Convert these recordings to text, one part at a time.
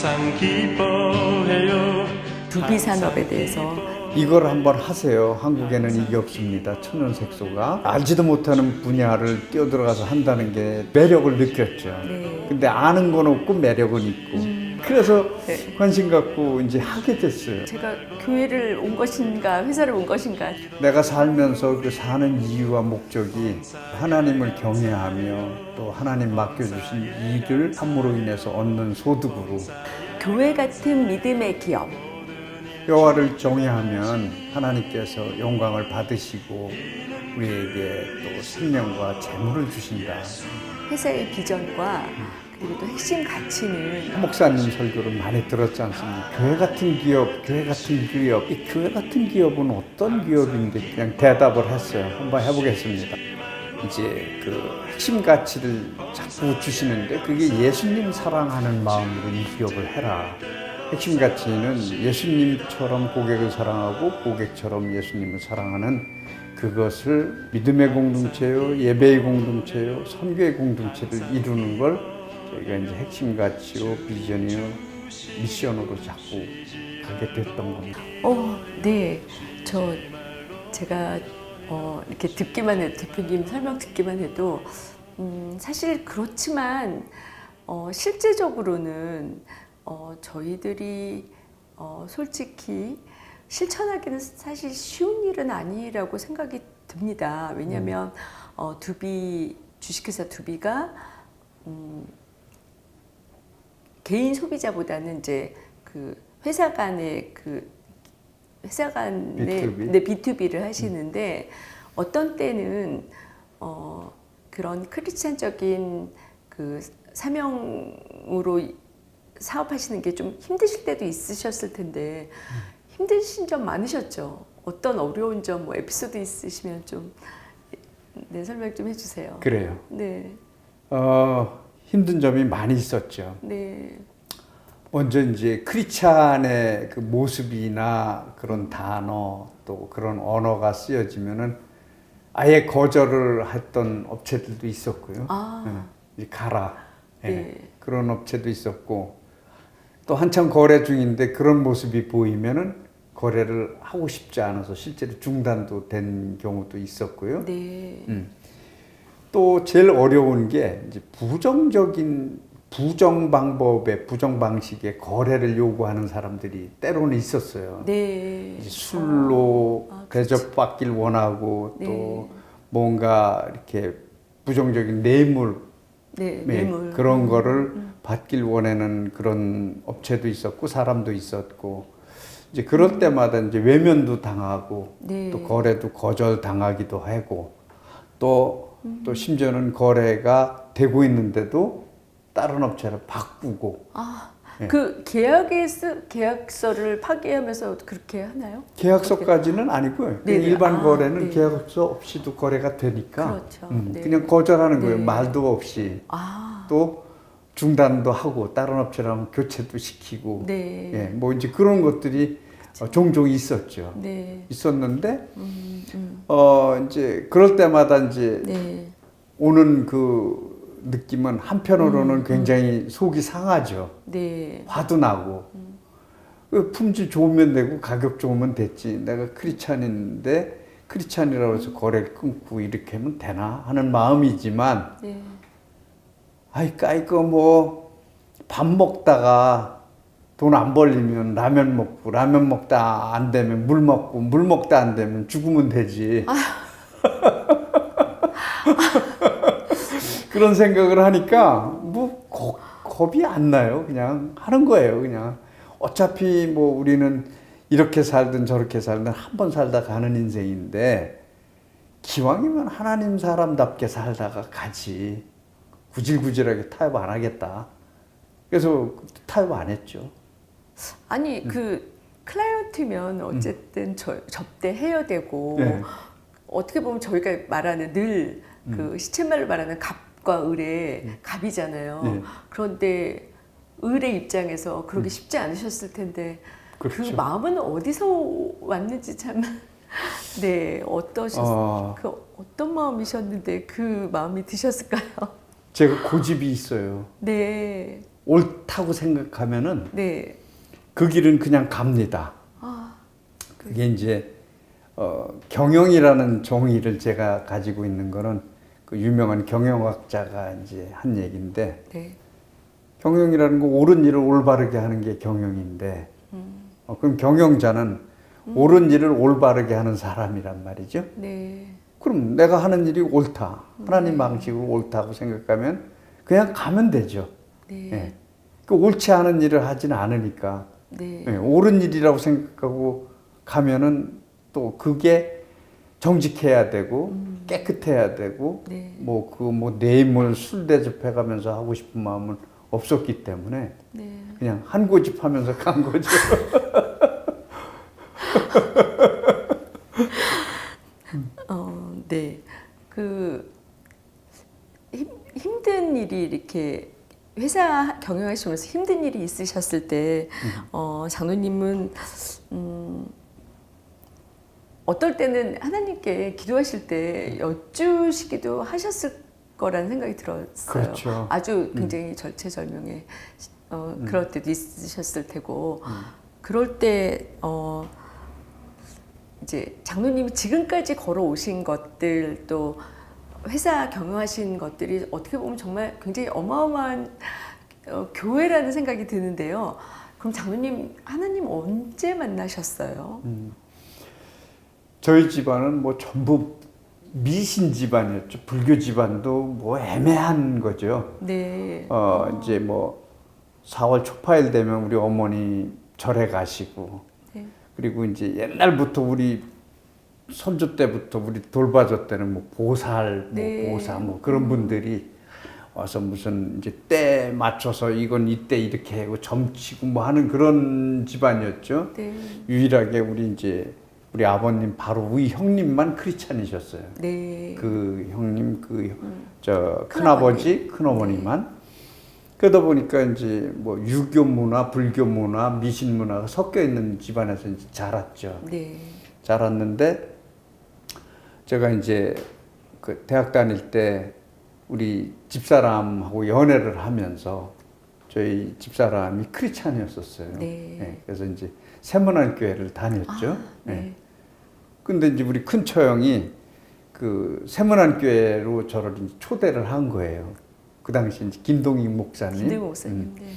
항상 기뻐해요 두비 산업에 대해서 이걸 한번 하세요. 한국에는 이게 없습니다. 천연색소가 알지도 못하는 분야를 뛰어들어가서 한다는 게 매력을 느꼈죠. 네. 근데 아는 건 없고 매력은 있고. 그래서 네. 관심 갖고 이제 하게 됐어요. 제가 교회를 온 것인가 회사를 온 것인가 내가 살면서 그 사는 이유와 목적이 하나님을 경외하며 또 하나님 맡겨주신 일을 함으로 인해서 얻는 소득으로 교회 같은 믿음의 기업 여호와를 경외하면 하나님께서 영광을 받으시고 우리에게 또 생명과 재물을 주신다. 회사의 비전과 그리고 또 핵심 가치는 목사님 설교를 많이 들었지 않습니까? 교회 같은 기업, 교회 같은 기업, 이 교회 같은 기업은 어떤 기업인데 그냥 대답을 했어요. 한번 해보겠습니다. 이제 그 핵심 가치를 자꾸 주시는데 그게 예수님 사랑하는 마음으로 이 기업을 해라. 핵심 가치는 예수님처럼 고객을 사랑하고 고객처럼 예수님을 사랑하는 그것을 믿음의 공동체요, 예배의 공동체요, 선교의 공동체를 이루는 걸 저희가 이제 핵심 가치요, 비전이요, 미션으로 자꾸 가게 됐던 겁니다. 어, 네. 저 제가 어, 이렇게 듣기만 해도 대표님 설명 듣기만 해도 음, 사실 그렇지만 어, 실제적으로는 어, 저희들이 어, 솔직히 실천하기는 사실 쉬운 일은 아니라고 생각이 듭니다. 왜냐하면 어, 두비 주식회사 두비가 음, 개인 소비자보다는 이제 그 회사 간의 그 회사 간의 B2B? 네, B2B를 하시는데 어떤 때는 어 그런 크리스찬적인 그 사명으로 사업하시는 게 좀 힘드실 때도 있으셨을 텐데 힘드신 점 많으셨죠? 어떤 어려운 점, 뭐 에피소드 있으시면 좀 네, 설명 좀 해주세요. 그래요. 네, 어, 힘든 점이 많이 있었죠. 네, 먼저 이제 크리스찬의 그 모습이나 그런 단어 또 그런 언어가 쓰여지면은 아예 거절을 했던 업체들도 있었고요. 아. 예, 이 가라. 예, 네. 그런 업체도 있었고 또 한참 거래 중인데 그런 모습이 보이면은 거래를 하고 싶지 않아서 실제로 중단도 된 경우도 있었고요. 네, 음. 또 제일 어려운 게 이제 부정적인 부정 방법의 부정 방식의 거래를 요구하는 사람들이 때로는 있었어요. 네. 술로 아. 대접받길 원하고 네. 또 뭔가 이렇게 부정적인 뇌물 네, 네, 뇌물. 그런 거를 받길 원하는 그런 업체도 있었고 사람도 있었고 이제 그럴 때마다 이제 외면도 당하고 네. 또 거래도 거절 당하기도 하고 또, 또 심지어는 거래가 되고 있는데도 다른 업체를 바꾸고 아, 네. 그 계약에 쓰, 계약서를 파기하면서 그렇게 하나요? 계약서까지는 아니고요. 네네. 일반 아, 거래는 네. 계약서 없이도 거래가 되니까 그렇죠. 음, 네. 그냥 거절하는 거예요. 네. 말도 없이 아, 또 중단도 하고 다른 업체랑 교체도 시키고 네. 예, 뭐 이제 그런 것들이 어, 종종 있었죠. 네. 있었는데 음, 음. 어 이제 그럴 때마다 이제 네. 오는 그 느낌은 음, 한편으로는 굉장히 속이 상하죠. 네. 화도 나고 그 품질 좋으면 되고 가격 좋으면 됐지. 내가 크리스찬인데 크리스찬이라고 해서 거래를 끊고 이렇게 하면 되나 하는 마음이지만 네. 아이 까이거 뭐 밥 먹다가 돈 안 벌리면 라면 먹고 라면 먹다 안 되면 물 먹고 물 먹다 안 되면 죽으면 되지. 그런 생각을 하니까 뭐 겁, 겁이 안 나요. 그냥 하는 거예요. 그냥 어차피 뭐 우리는 이렇게 살든 저렇게 살든 한 번 살다 가는 인생인데 기왕이면 하나님 사람답게 살다가 가지. 구질구질하게 타협 안 하겠다. 그래서 타협 안 했죠. 아니 그 클라이언트면 어쨌든 저, 접대해야 되고 음. 네. 어떻게 보면 저희가 말하는 늘그 시쳇말로 말하는 갑 과 을의 갑이잖아요. 음. 네. 그런데 을의 입장에서 그러기 쉽지 않으셨을 텐데 그 음. 그렇죠. 마음은 어디서 왔는지 참 네, 어떠셨 어, 그 어떤 마음이셨는데 그 마음이 드셨을까요? 제가 고집이 있어요. 네. 옳다고 생각하면은 네. 그 길은 그냥 갑니다. 아, 그 게 이제 어, 경영이라는 종이를 제가 가지고 있는 거는 그 유명한 경영학자가 이제 한 얘기인데 네. 경영이라는 거 옳은 일을 올바르게 하는 게 경영인데 어, 그럼 경영자는 옳은 일을 올바르게 하는 사람이란 말이죠. 네. 그럼 내가 하는 일이 옳다. 하나님 방식으로 옳다고 생각하면 그냥 가면 되죠. 네. 예. 그 옳지 않은 일을 하지는 않으니까 네. 예, 옳은 일이라고 생각하고 가면은 또 그게 정직해야 되고 깨끗해야 되고 네. 뭐그뭐 내임을 술 대접해 가면서 하고 싶은 마음은 없었기 때문에 네. 그냥 한 고집 하면서 간 거죠. 어, 네. 그 힘, 힘든 일이 이렇게 회사 경영하시면서 힘든 일이 있으셨을 때 어, 장로님은 음, 어떨 때는 하나님께 기도하실 때 여쭈시기도 하셨을 거라는 생각이 들었어요. 그렇죠. 아주 굉장히 절체절명에 어, 그럴 때도 있으셨을 테고 그럴 때 어, 이제 장로님이 지금까지 걸어오신 것들 또 회사 경영하신 것들이 어떻게 보면 정말 굉장히 어마어마한 어, 교회라는 생각이 드는데요. 그럼 장로님 하나님 언제 만나셨어요? 저희 집안은 뭐 전부 미신 집안이었죠. 불교 집안도 뭐 애매한 거죠. 네. 어, 이제 뭐 4월 초파일 되면 우리 어머니 절에 가시고 네. 그리고 이제 옛날부터 우리 선조 때부터 우리 돌봐줬 때는 뭐 보살, 뭐 네. 보사 뭐 그런 분들이 와서 무슨 이제 때 맞춰서 이건 이때 이렇게 하고 점치고 뭐 하는 그런 집안이었죠. 네. 유일하게 우리 이제 우리 아버님 바로 우리 형님만 크리스찬이셨어요. 네. 그 형님 그 음. 저 큰아버지 큰어머니만 그러다 보니까 이제 뭐 유교 문화 불교 문화 미신 문화가 섞여 있는 집안에서 이제 자랐죠 네. 자랐는데 제가 이제 그 대학 다닐 때 우리 집사람하고 연애를 하면서 저희 집사람이 크리스찬이었었어요 네. 그래서 이제 세문안 교회를 다녔죠 네. 예. 근데 이제 우리 큰 처형이 그 세문안 교회로 저를 초대를 한 거예요. 그 당시 이제 김동희 목사님. 김대모 목사님. 음. 네.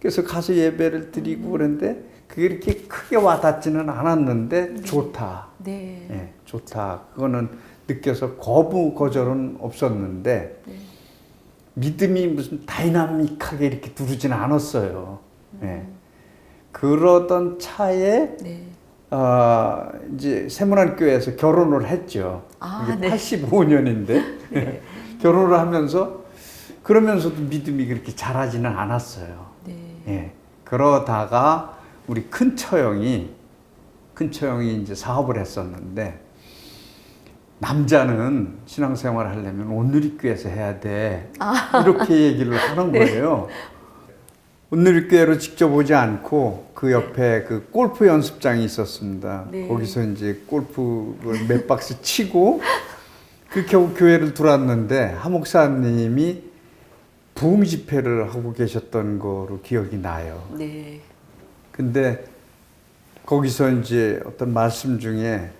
그래서 가서 예배를 드리고 그랬는데 그게 이렇게 크게 와닿지는 않았는데 좋다. 네. 예, 좋다. 그거는 느껴서 거부 거절은 없었는데 네. 믿음이 무슨 다이나믹하게 이렇게 두르지는 않았어요. 예. 그러던 차에 네. 아 이제 세문안 교회에서 결혼을 했죠. 아, 이게 네. 85년인데 네. 결혼을 하면서 그러면서도 믿음이 그렇게 잘하지는 않았어요. 네. 예. 그러다가 우리 큰 처형이 큰 처형이 이제 사업을 했었는데 남자는 신앙생활을 하려면 온누리교회에서 해야 돼 이렇게 얘기를 하는 거예요. 온누리교회로 직접 오지 않고 그 옆에 그 골프 연습장이 있었습니다. 네. 거기서 이제 골프를 몇 박스 치고 그렇게 하고 교회를 들어왔는데 하 목사님이 부흥 집회를 하고 계셨던 거로 기억이 나요. 네. 근데 거기서 이제 어떤 말씀 중에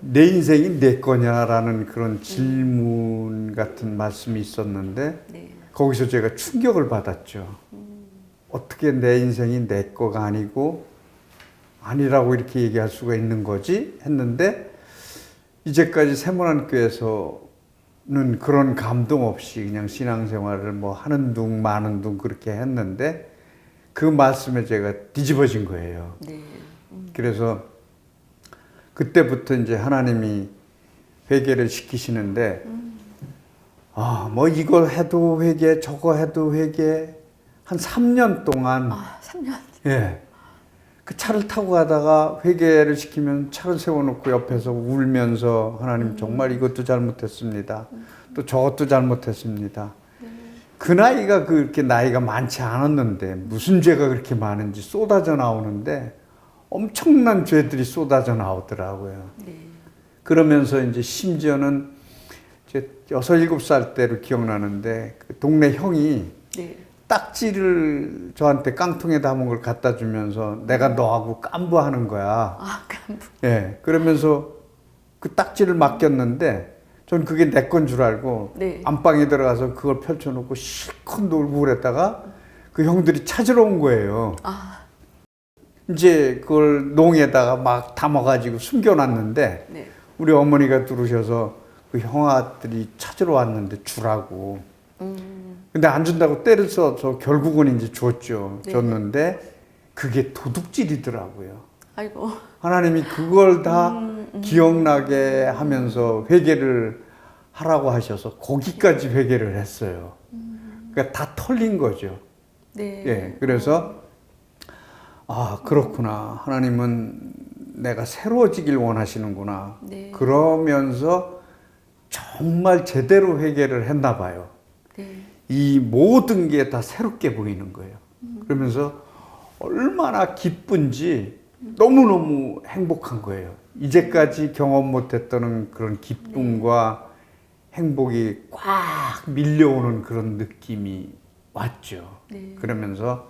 내 인생이 내 거냐라는 그런 질문 같은 말씀이 있었는데 네. 거기서 제가 충격을 받았죠. 어떻게 내 인생이 내 거가 아니고 아니라고 이렇게 얘기할 수가 있는 거지 했는데 이제까지 세문안 교회에서는 그런 감동 없이 그냥 신앙생활을 뭐 하는 둥 마는 둥 그렇게 했는데 그 말씀에 제가 뒤집어진 거예요. 네. 그래서 그때부터 이제 하나님이 회개를 시키시는데 아, 뭐 이거 해도 회개, 저거 해도 회개 한 3년 동안 아, 3년. 예. 그 차를 타고 가다가 회개를 시키면 차를 세워놓고 옆에서 울면서 하나님 정말 이것도 잘못했습니다. 또 저것도 잘못했습니다. 그 나이가 그렇게 나이가 많지 않았는데 무슨 죄가 그렇게 많은지 쏟아져 나오는데 엄청난 죄들이 쏟아져 나오더라고요. 네. 그러면서 이제 심지어는 이제 여섯 일곱 살 때로 기억나는데 그 동네 형이 네. 딱지를 저한테 깡통에 담은 걸 갖다 주면서 내가 너하고 깐부하는 거야. 아, 깐부. 예. 그러면서 그 딱지를 맡겼는데 전 그게 내 건 줄 알고 네. 안방에 들어가서 그걸 펼쳐놓고 실컷 놀고 그랬다가 그 형들이 찾으러 온 거예요. 아, 이제 그걸 농에다가 막 담아가지고 숨겨놨는데 네. 우리 어머니가 들으셔서 그 형아들이 찾으러 왔는데 주라고. 음, 근데 안 준다고 때를 써서 결국은 이제 줬죠. 네. 줬는데 그게 도둑질이더라고요. 아이고. 하나님이 그걸 다 음, 음. 기억나게 하면서 회개를 하라고 하셔서 거기까지 회개를 했어요. 그러니까 다 털린 거죠. 네. 예, 그래서 아 그렇구나. 하나님은 내가 새로워지길 원하시는구나. 네. 그러면서 정말 제대로 회개를 했나 봐요. 네. 이 모든 게 다 새롭게 보이는 거예요. 그러면서 얼마나 기쁜지 너무너무 행복한 거예요. 이제까지 경험 못했던 그런 기쁨과 행복이 꽉 밀려오는 그런 느낌이 왔죠. 네. 그러면서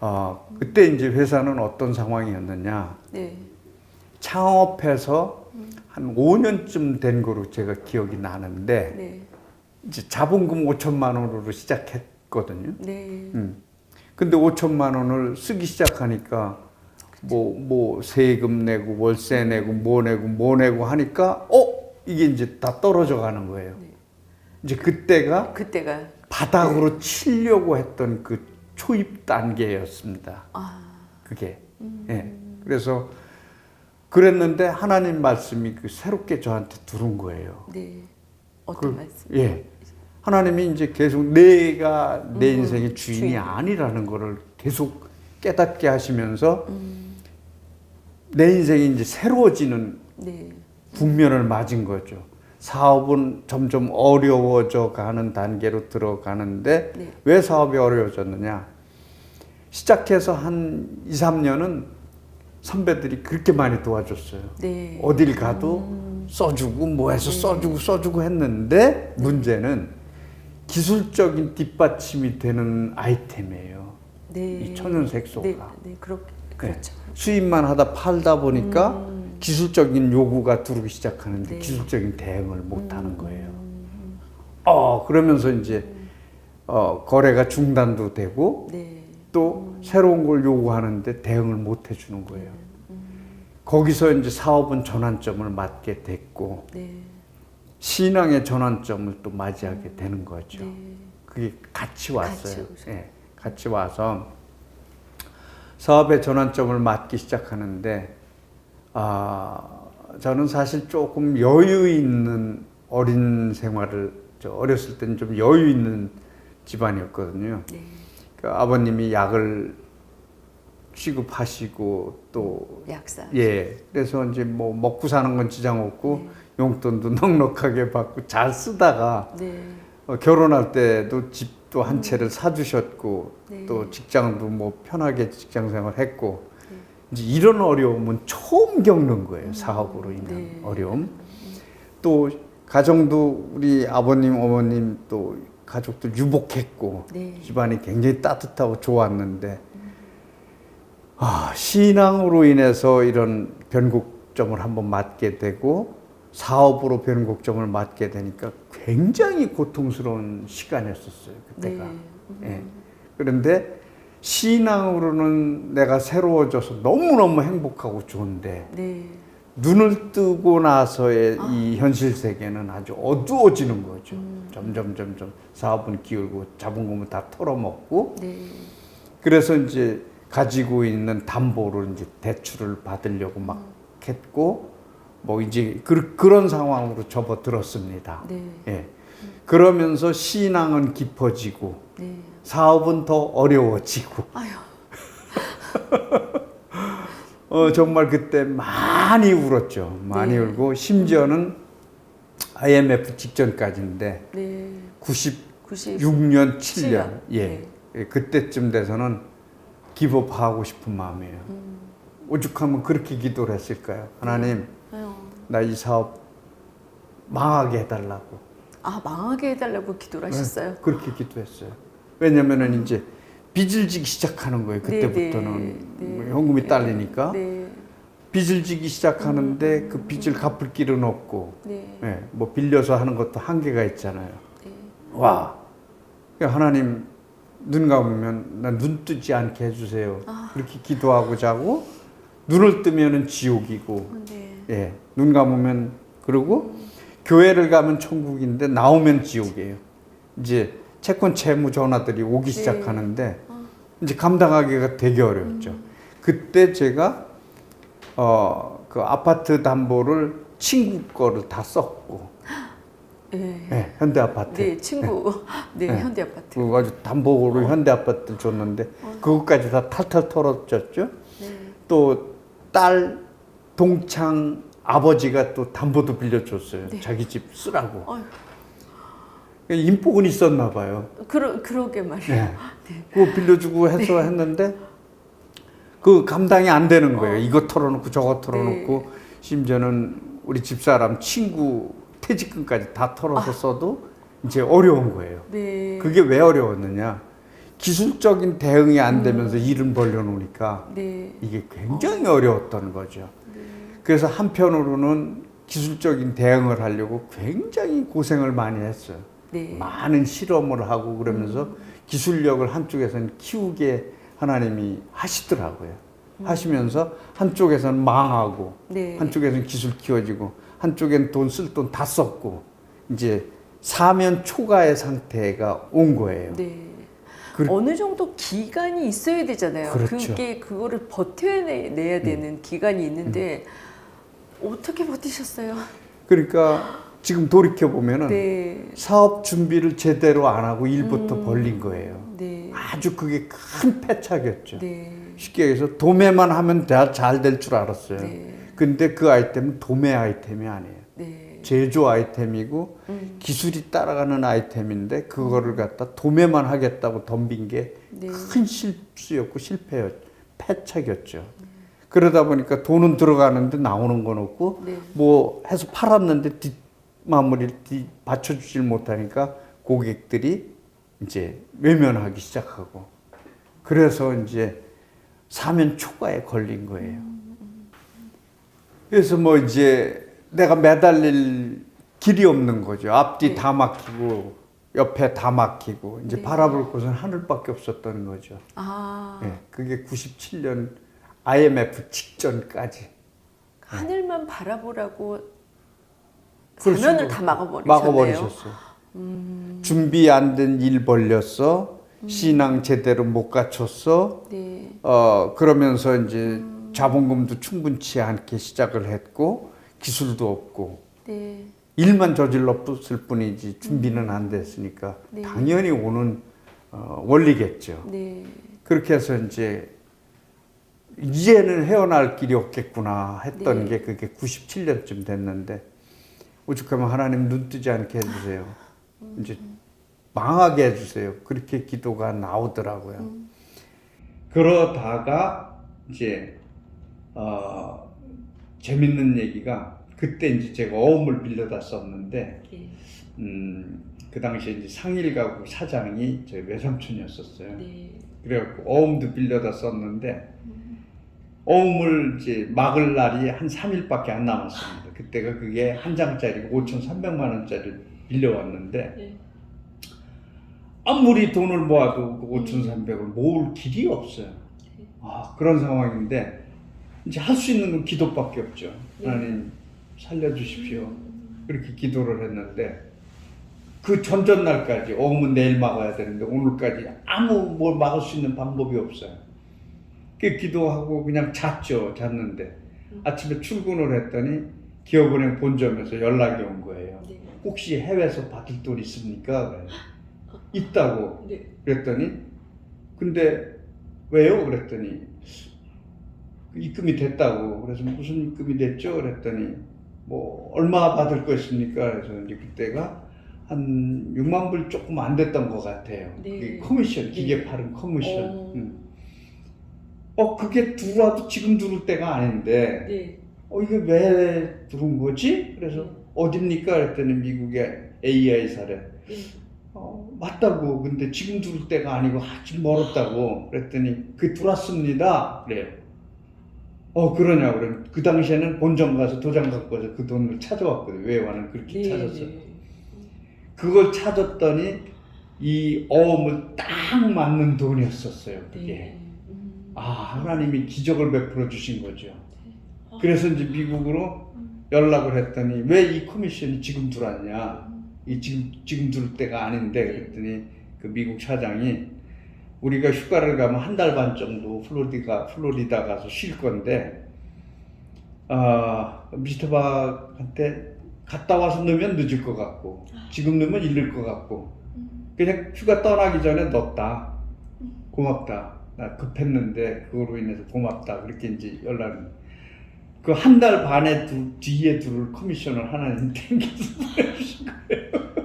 어, 그때 이제 회사는 어떤 상황이었느냐. 네. 창업해서 한 5년쯤 된 거로 제가 기억이 나는데 네. 이제 자본금 5천만 원으로 시작했거든요. 네. 음. 근데 5천만 원을 쓰기 시작하니까 뭐뭐 세금 내고 월세 내고 뭐 내고 뭐 내고 하니까 어 이게 이제 다 떨어져 가는 거예요. 네. 이제 그때가 그때가 바닥으로 치려고 했던 그 초입 단계였습니다. 아, 그게. 예. 그래서 그랬는데 하나님 말씀이 그 새롭게 저한테 들은 거예요. 네. 어떤 그- 말씀? 예. 하나님이 이제 계속 내가 내 음, 인생의 주인이 주인. 아니라는 거를 계속 깨닫게 하시면서 음, 내 인생이 이제 새로워지는 네. 국면을 맞은 거죠. 사업은 점점 어려워져 가는 단계로 들어가는데 네. 왜 사업이 어려워졌느냐? 시작해서 한 2, 3년은 선배들이 그렇게 많이 도와줬어요. 네. 어딜 가도 써주고 뭐 해서 써주고 써주고 했는데 문제는 기술적인 뒷받침이 되는 아이템이에요. 네. 이 천연색소가. 네, 네, 그렇 그렇죠. 수입만 하다 팔다 보니까 음. 기술적인 요구가 들어오기 시작하는데 네. 음. 기술적인 대응을 못 하는 거예요. 어, 그러면서 이제 어, 거래가 중단도 되고 네. 또 새로운 걸 요구하는데 대응을 못 해주는 거예요. 음. 거기서 이제 사업은 전환점을 맞게 됐고 네. 신앙의 전환점을 또 맞이하게 되는 거죠. 네. 그게 같이 왔어요. 같이. 예, 같이 와서 사업의 전환점을 맞기 시작하는데 아 저는 사실 조금 여유 있는 어린 생활을 저 어렸을 때는 좀 여유 있는 집안이었거든요. 네. 그 아버님이 약을 취급하시고 또 약사. 예, 그래서 이제 뭐 먹고 사는 건 지장 없고 네. 용돈도 넉넉하게 받고 잘 쓰다가 네. 어, 결혼할 때도 집도 한 채를 사주셨고 네. 또 직장도 뭐 편하게 직장 생활했고 네. 이제 이런 어려움은 처음 겪는 거예요 사업으로 인한 네. 어려움 또 가정도 우리 아버님 어머님 또 가족들 유복했고 네. 집안이 굉장히 따뜻하고 좋았는데 아 신앙으로 인해서 이런 변곡점을 한번 맞게 되고 사업으로 변곡점을 맞게 되니까 굉장히 고통스러운 시간이었었어요 그때가. 네. 예. 그런데 신앙으로는 내가 새로워져서 너무너무 행복하고 좋은데 네. 눈을 뜨고 나서의 이 현실 세계는 아주 어두워지는 거죠. 점점 점점 사업은 기울고 자본금은 다 털어먹고 네. 그래서 이제 가지고 있는 담보를 이제 대출을 받으려고 막 했고 뭐 이제 그, 그런 상황으로 접어들었습니다. 네. 예. 그러면서 신앙은 깊어지고 네. 사업은 더 어려워지고 아유. 어, 정말 그때 많이 울었죠. 많이 네. 울고 심지어는 IMF 직전까지인데 네. 96년 90. 7년 칠년. 예. 네. 예, 그때쯤 돼서는 기법하고 싶은 마음이에요. 음. 오죽하면 그렇게 기도를 했을까요? 하나님, 아유. 나 이 사업 망하게 해달라고. 아, 망하게 해달라고 기도를 하셨어요? 네, 그렇게 기도했어요. 왜냐면은 이제 빚을 지기 시작하는 거예요. 그때부터는 네, 네, 뭐 네. 현금이 딸리니까 네. 빚을 지기 시작하는데 그 빚을 갚을 길은 없고 네. 예, 뭐 빌려서 하는 것도 한계가 있잖아요. 네. 와, 그러니까 하나님 눈 감으면 나 눈 뜨지 않게 해주세요. 아. 그렇게 기도하고 자고 눈을 뜨면은 지옥이고, 네. 예, 눈 감으면 그리고 교회를 가면 천국인데 나오면 지옥이에요. 이제 채권 채무 전화들이 오기 네. 시작하는데 아. 이제 감당하기가 되게 어렵죠. 음. 그때 제가 어 그 아파트 담보를 친구 거를 다 썼고, 네. 예, 현대 아파트. 네, 친구. 네, 네. 현대 아파트. 그거 아주 담보로 현대 아파트 줬는데 그것까지 다 탈탈 털어졌죠. 네. 또딸 동창 아버지가 또 담보도 빌려줬어요. 네. 자기 집 쓰라고. 어휴, 인복은 있었나 봐요. 그러 그러게 말이에요. 네. 그거 빌려주고 해서 했는데 그 감당이 안 되는 거예요. 어. 이거 털어놓고 저거 털어놓고 심지어는 우리 집사람 친구 퇴직금까지 다 털어서 써도 이제 어려운 거예요. 네. 그게 왜 어려웠느냐? 기술적인 대응이 안 되면서 일은 벌려놓으니까 네. 이게 굉장히 어려웠던 거죠. 그래서 한편으로는 기술적인 대응을 하려고 굉장히 고생을 많이 했어요. 네. 많은 실험을 하고 그러면서 기술력을 한쪽에서는 키우게 하나님이 하시더라고요. 하시면서 한쪽에서는 망하고 네. 한쪽에서는 기술 키워지고 한쪽엔 돈 쓸 돈 다 썼고 이제 사면 초과의 상태가 온 거예요. 네. 그- 어느 정도 기간이 있어야 되잖아요. 그렇죠. 음. 게 그거를 버텨내야 되는 기간이 있는데 어떻게 버티셨어요? 그러니까 지금 돌이켜 보면은 네. 사업 준비를 제대로 안 하고 일부터 벌린 거예요. 네. 아주 그게 큰 패착이었죠. 네. 쉽게 얘기해서 도매만 하면 잘될 줄 알았어요. 네. 근데 그 아이템은 도매 아이템이 아니에요. 네. 제조 아이템이고 음. 기술이 따라가는 아이템인데 그거를 갖다 도매만 하겠다고 덤빈 게 네. 큰 실수였고 실패였, 패착이었죠. 그러다 보니까 돈은 들어가는데 나오는 건 없고 네. 뭐 해서 팔았는데 뒷 마무리를 뒤 받쳐주질 못하니까 고객들이 이제 외면하기 시작하고 그래서 이제 사면 초과에 걸린 거예요. 그래서 뭐 이제 내가 매달릴 길이 없는 거죠. 앞뒤 네. 다 막히고 옆에 다 막히고 이제 네. 바라볼 곳은 하늘밖에 없었던 거죠. 아 예, 그게 97년 IMF 직전까지 하늘만 바라보라고 그럴 사면을 다 막아버리셨네요. 막아버리셨어요. 준비 안 된 일 벌렸어. 신앙 제대로 못 갖췄어. 네. 어 그러면서 이제 자본금도 충분치 않게 시작을 했고 기술도 없고 네. 일만 저질렀을 뿐이지 준비는 안 됐으니까 네. 당연히 오는 어, 원리겠죠. 네. 그렇게 해서 이제 이제는 헤어날 길이 없겠구나 했던 네. 게 그게 97년쯤 됐는데 오죽하면 하나님 눈 뜨지 않게 해주세요. 이제 망하게 해주세요. 그렇게 기도가 나오더라고요. 그러다가 이제 어, 재밌는 얘기가 그때 이제 제가 어음을 빌려다 썼는데 네. 음, 그 당시에 이제 상일 가구 사장이 저희 외삼촌이었었어요. 네. 그래갖고 어음도 빌려다 썼는데 어음을 이제 막을 날이 한 3일밖에 안 남았습니다. 그때가 그게 한 장짜리 5,300만 원짜리 빌려왔는데 네. 아무리 돈을 모아도 그 5,300을 모을 길이 없어요. 아, 그런 상황인데 이제 할 수 있는 건 기도밖에 없죠. 네. 하나님 살려주십시오. 그렇게 기도를 했는데 그 전전날까지 어음은 내일 막아야 되는데 오늘까지 아무 뭘 막을 수 있는 방법이 없어요. 그 기도하고 그냥 잤죠. 잤는데 아침에 출근을 했더니 기업은행 본점에서 연락이 온 거예요. 네. 혹시 해외에서 받을 돈 있습니까? 그래요. 있다고 네. 그랬더니 근데 왜요? 그랬더니 입금이 됐다고 그래서 무슨 입금이 됐죠? 그랬더니 뭐 얼마 받을 거 있습니까? 그래서 이제 그때가 한 6만 불 조금 안 됐던 것 같아요. 네. 커미션 기계 네. 파는 커미션. 어. 음. 어 그게 들어와도 지금 들을 때가 아닌데 네. 어 이게 왜 들어온 거지? 그래서 네. 어딥니까? 그랬더니 미국의 AI사래. 네. 어, 맞다고. 근데 지금 들을 때가 아니고 아직 멀었다고. 그랬더니 그 들어왔습니다. 그래요. 어 그러냐고 그래. 그 당시에는 본점 가서 도장 갖고 와서 그 돈을 찾아왔거든. 외화는 그렇게 찾았어. 그걸 찾았더니 이 어음을 딱 맞는 돈이었었어요. 그게. 네. 음. 아 하나님이 기적을 베풀어 주신 거죠. 그래서 이제 미국으로 연락을 했더니 왜 이 커미션이 지금 들어왔냐? 이 지금 지금 들을 때가 아닌데 그랬더니 그 미국 사장이 우리가 휴가를 가면 한 달 반 정도 플로리다 플로리다 가서 쉴 건데 아 미스터 박한테 갔다 와서 넣으면 늦을 것 같고 지금 넣으면 잃을 것 같고 그냥 휴가 떠나기 전에 넣었다. 고맙다 나 급했는데 그거로 인해서 고맙다 그렇게 이제 연락을 그 한 달 반에 두, 뒤에 둘 커미션을 하나님 땡겨서 보내주신 거예요.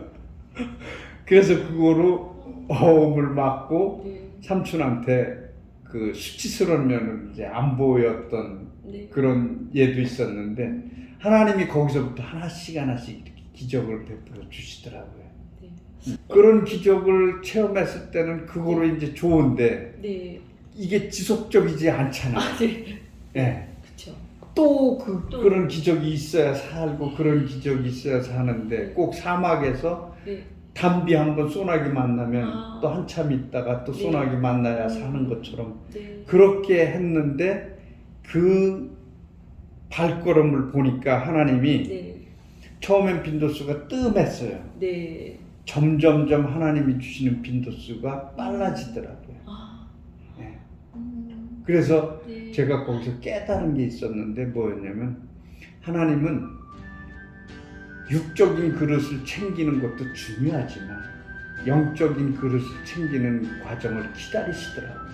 그래서 그거로 어음을 맞고 네. 삼촌한테 그 수치스러운 면을 이제 안 보였던 네. 그런 예도 있었는데 하나님이 거기서부터 하나씩 하나씩 이렇게 기적을 베풀어 주시더라고요. 네. 그런 기적을 체험했을 때는 그거로 이제 좋은데 네. 이게 지속적이지 않잖아요. 아, 네. 예. 그쵸. 또 그, 또. 그런 기적이 있어야 살고 그런 기적이 있어야 사는데 꼭 사막에서 네. 담비 한 번 소나기 만나면 아. 또 한참 있다가 또 네. 소나기 만나야 음. 사는 것처럼 네. 그렇게 했는데 그 발걸음을 보니까 하나님이 네. 처음엔 빈도수가 뜸했어요. 네. 점점점 하나님이 주시는 빈도수가 빨라지더라고요. 아. 네. 음. 그래서 네. 제가 거기서 깨달은 게 있었는데 뭐였냐면 하나님은 육적인 그릇을 챙기는 것도 중요하지만 영적인 그릇을 챙기는 과정을 기다리시더라고요.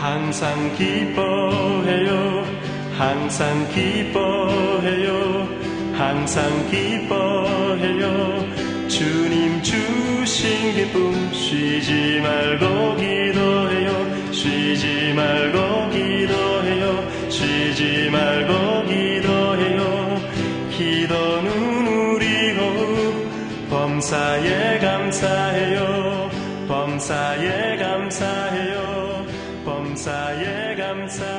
항상 기뻐해요 항상 기뻐해요. 항상 기뻐해요. 주님 주신 기쁨 쉬지 말고 기도해요. 쉬지 말고 기도해요. 쉬지 말고 기도해요. 기도는 우리 호흡 범사에 감사해요. 범사에 감사해요. 범사에 감사해요